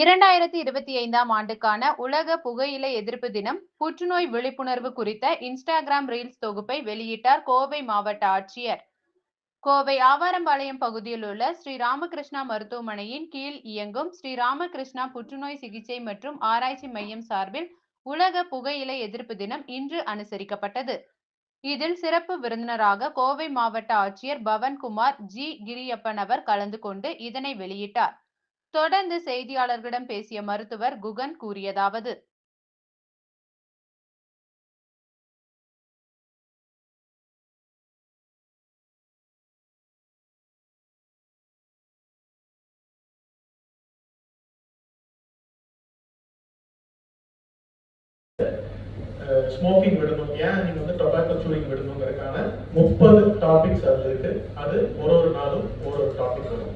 இரண்டாயிரத்தி இருபத்தி ஐந்தாம் ஆண்டுக்கான உலக புகையிலை எதிர்ப்பு தினம் புற்றுநோய் விழிப்புணர்வு குறித்த இன்ஸ்டாகிராம் ரீல்ஸ் தொகுப்பை வெளியிட்டார் கோவை மாவட்ட ஆட்சியர். கோவை ஆவாரம்பாளையம் பகுதியில் உள்ள ஸ்ரீ ராமகிருஷ்ணா மருத்துவமனையின் கீழ் இயங்கும் ஸ்ரீ ராமகிருஷ்ணா புற்றுநோய் சிகிச்சை மற்றும் ஆராய்ச்சி மையம் சார்பில் உலக புகையிலை எதிர்ப்பு தினம் இன்று அனுசரிக்கப்பட்டது. இதில் சிறப்பு விருந்தினராக கோவை மாவட்ட ஆட்சியர் பவன்குமார் ஜி கிரியப்பன் அவர் கலந்து கொண்டு இதனை வெளியிட்டார். தொடர்ந்து செய்தியாளர்களிடம் பேசிய மருத்துவர் குகன் கூறியதாவது. ஸ்மோக்கிங் விடணும். ஏன்? நீங்க வந்து டொபாக்கோ சூயிங் விடணுங்கிறதுக்கான முப்பது டாபிக்ஸ் அதுல இருக்கு. அது ஒரு ஒரு நாளும் ஒரு ஒரு டாபிக் வரும்.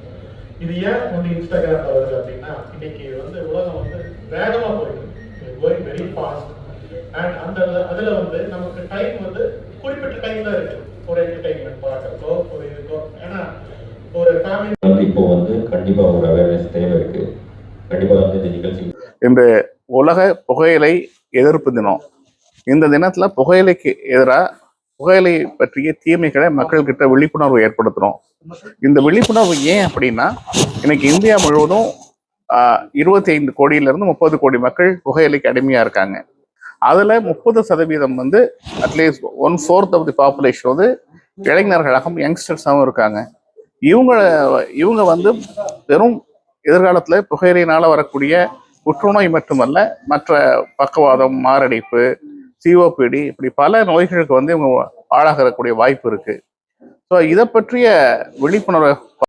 இது ஏன் வந்து இன்ஸ்டாகிராம்ல வருது அப்படின்னா இன்னைக்கு வந்து உலகம் வந்து வேகமா போயிட்டு கோயிங் வெரி ஃபாஸ்ட் அண்ட் அந்த அதுல வந்து நமக்கு டைம் வந்து குறிப்பிட்ட டைம் தான் இருக்கு. ஒரு என்டர்டைன்மெண்ட் பார்க்கறதோ ஒரு இதுக்கோ. ஏன்னா ஒரு ஃபேமிலி வந்து இப்போ வந்து கண்டிப்பா ஒரு அவேர்னஸ் தேவை இருக்கு. கண்டிப்பா வந்து இந்த நிகழ்ச்சி இந்த உலக புகையிலை எதிர்ப்பு தினம். இந்த தினத்துல புகையிலைக்கு எதிராக புகையிலை பற்றிய தீமைகளை மக்கள்கிட்ட விழிப்புணர்வு ஏற்படுத்துறோம். இந்த விழிப்புணர்வு ஏன் அப்படின்னா இன்னைக்கு இந்தியா முழுவதும் இருபத்தி ஐந்து கோடியிலிருந்து முப்பது கோடி மக்கள் புகையிலைக்கு அடிமையாக இருக்காங்க. அதில் முப்பது சதவீதம் வந்து at least one fourth of the population வந்து இளைஞர்களாகவும் யங்ஸ்டர்ஸாகவும் இருக்காங்க. இவங்க இவங்க வந்து வெறும் எதிர்காலத்தில் புகையிலையினால் வரக்கூடிய புற்றுநோய் மட்டுமல்ல மற்ற பக்கவாதம் மாரடைப்பு சிஓபிடி இப்படி பல நோய்களுக்கு வந்து இவங்க ஆளாகக்கூடிய வாய்ப்பு இருக்குது ஸோ இதை பற்றிய விழிப்புணர்வை